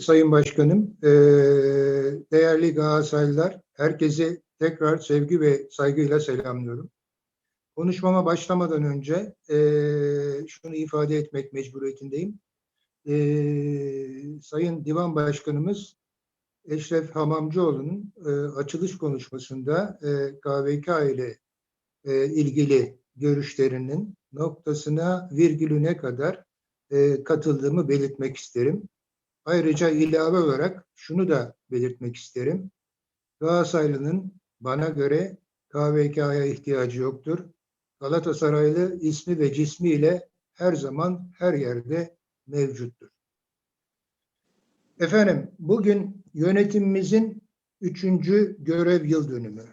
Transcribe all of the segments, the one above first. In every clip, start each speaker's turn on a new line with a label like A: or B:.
A: Sayın Başkanım, e, değerli Galatasaraylılar, herkese tekrar sevgi ve saygıyla selamlıyorum. Konuşmama başlamadan önce e, şunu ifade etmek mecburiyetindeyim. E, Sayın Divan Başkanımız Eşref Hamamcıoğlu'nun açılış konuşmasında KVK ile ilgili görüşlerinin noktasına virgülüne kadar katıldığımı belirtmek isterim. Ayrıca ilave olarak şunu da belirtmek isterim. Galatasaraylı'nın bana göre KVK'ya ihtiyacı yoktur. Galatasaraylı ismi ve cismiyle her zaman her yerde mevcuttur. Efendim bugün yönetimimizin üçüncü görev yıl dönümü.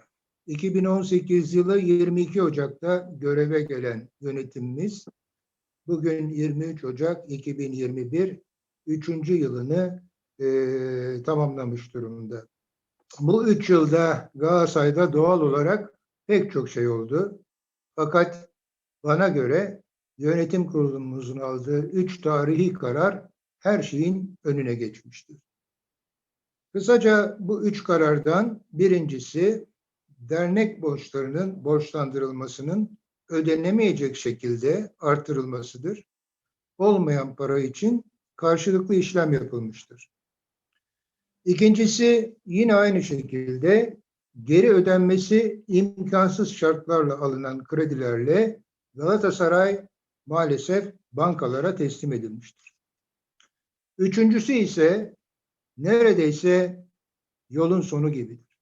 A: 2018 yılı 22 Ocak'ta göreve gelen yönetimimiz bugün 23 Ocak 2021 üçüncü yılını e, tamamlamış durumda. Bu üç yılda Galatasaray'da doğal olarak pek çok şey oldu. Fakat bana göre yönetim kurulumuzun aldığı üç tarihi karar her şeyin önüne geçmiştir. Kısaca bu üç karardan birincisi dernek borçlarının borçlandırılmasının ödenemeyecek şekilde artırılmasıdır. Olmayan para için karşılıklı işlem yapılmıştır. İkincisi yine aynı şekilde geri ödenmesi imkansız şartlarla alınan kredilerle Galatasaray maalesef bankalara teslim edilmiştir. Üçüncüsü ise neredeyse yolun sonu gibidir.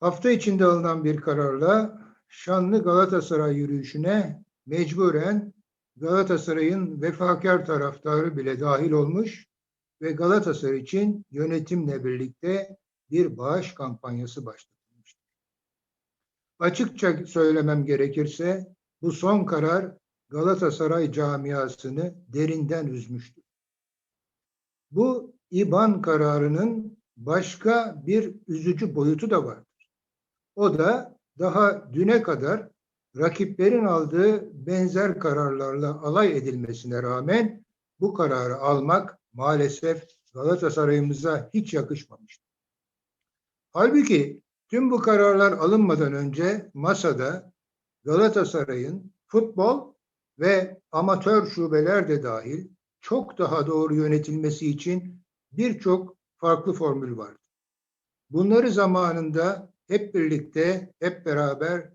A: Hafta içinde alınan bir kararla şanlı Galatasaray yürüyüşüne mecburen Galatasaray'ın vefakar taraftarı bile dahil olmuş ve Galatasaray için yönetimle birlikte bir bağış kampanyası başlatılmıştır. Açıkça söylemem gerekirse bu son karar Galatasaray camiasını derinden üzmüştür. Bu İBAN kararının başka bir üzücü boyutu da vardır. O da daha düne kadar rakiplerin aldığı benzer kararlarla alay edilmesine rağmen bu kararı almak maalesef Galatasaray'ımıza hiç yakışmamıştır. Halbuki tüm bu kararlar alınmadan önce masada Galatasaray'ın futbol ve amatör şubeler de dahil çok daha doğru yönetilmesi için birçok farklı formül vardı. Bunları zamanında hep birlikte, hep beraber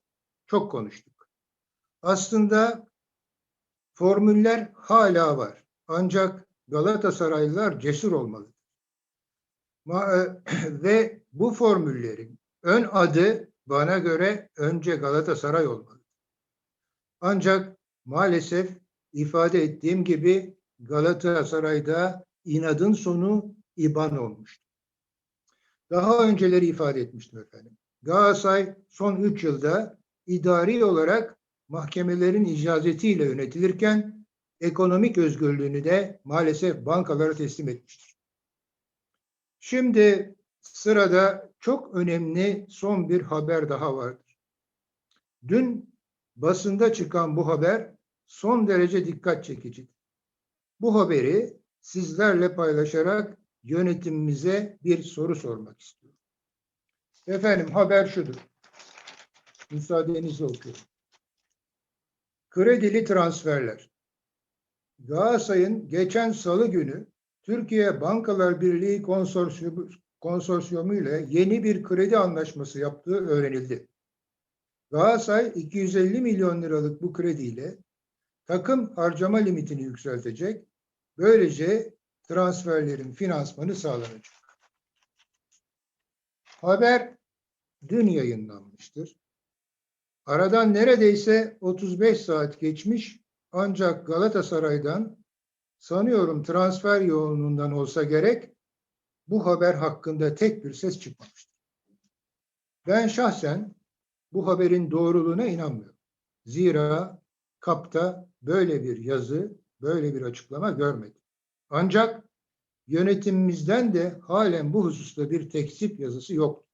A: çok konuştuk. Aslında formüller hala var. Ancak Galatasaraylılar cesur olmalıdır. Ve bu formüllerin ön adı bana göre önce Galatasaray olmalı. Ancak maalesef ifade ettiğim gibi Galatasaray'da inadın sonu iban olmuştu. Daha önceleri ifade etmiştim efendim. Galatasaray son 3 yılda idari olarak mahkemelerin icazetiyle yönetilirken ekonomik özgürlüğünü de maalesef bankalara teslim etmiştir. Şimdi sırada çok önemli son bir haber daha vardır. Dün basında çıkan bu haber son derece dikkat çekicidir. Bu haberi sizlerle paylaşarak yönetimimize bir soru sormak istiyorum. Efendim haber şudur. Müsaadenizle okuyorum. Kredili transferler. Galatasaray'ın geçen salı günü Türkiye Bankalar Birliği konsorsiyumu, konsorsiyomu ile yeni bir kredi anlaşması yaptığı öğrenildi. Galatasaray 250 milyon liralık bu krediyle takım harcama limitini yükseltecek. Böylece transferlerin finansmanı sağlanacak. Haber dün yayınlanmıştır. Aradan neredeyse 35 saat geçmiş ancak Galatasaray'dan sanıyorum transfer yoğunluğundan olsa gerek bu haber hakkında tek bir ses çıkmamıştır. Ben şahsen bu haberin doğruluğuna inanmıyorum. Zira kapta böyle bir yazı, böyle bir açıklama görmedim. Ancak yönetimimizden de halen bu hususta bir tekzip yazısı yok.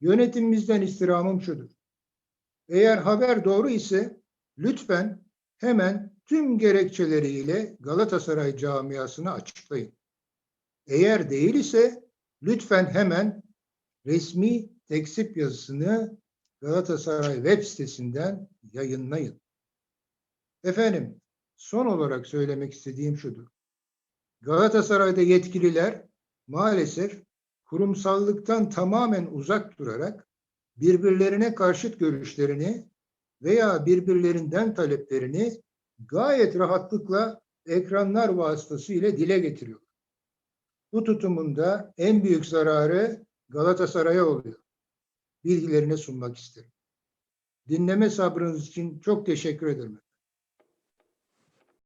A: Yönetimimizden istirhamım şudur. Eğer haber doğru ise lütfen hemen tüm gerekçeleriyle Galatasaray camiasına açıklayın. Eğer değil ise lütfen hemen resmi tekzip yazısını Galatasaray web sitesinden yayınlayın. Efendim, son olarak söylemek istediğim şudur. Galatasaray'da yetkililer maalesef kurumsallıktan tamamen uzak durarak birbirlerine karşıt görüşlerini veya birbirlerinden taleplerini gayet rahatlıkla ekranlar vasıtasıyla dile getiriyor. Bu tutumunda en büyük zararı Galatasaray'a oluyor. Bilgilerine sunmak isterim. Dinleme sabrınız için çok teşekkür ederim.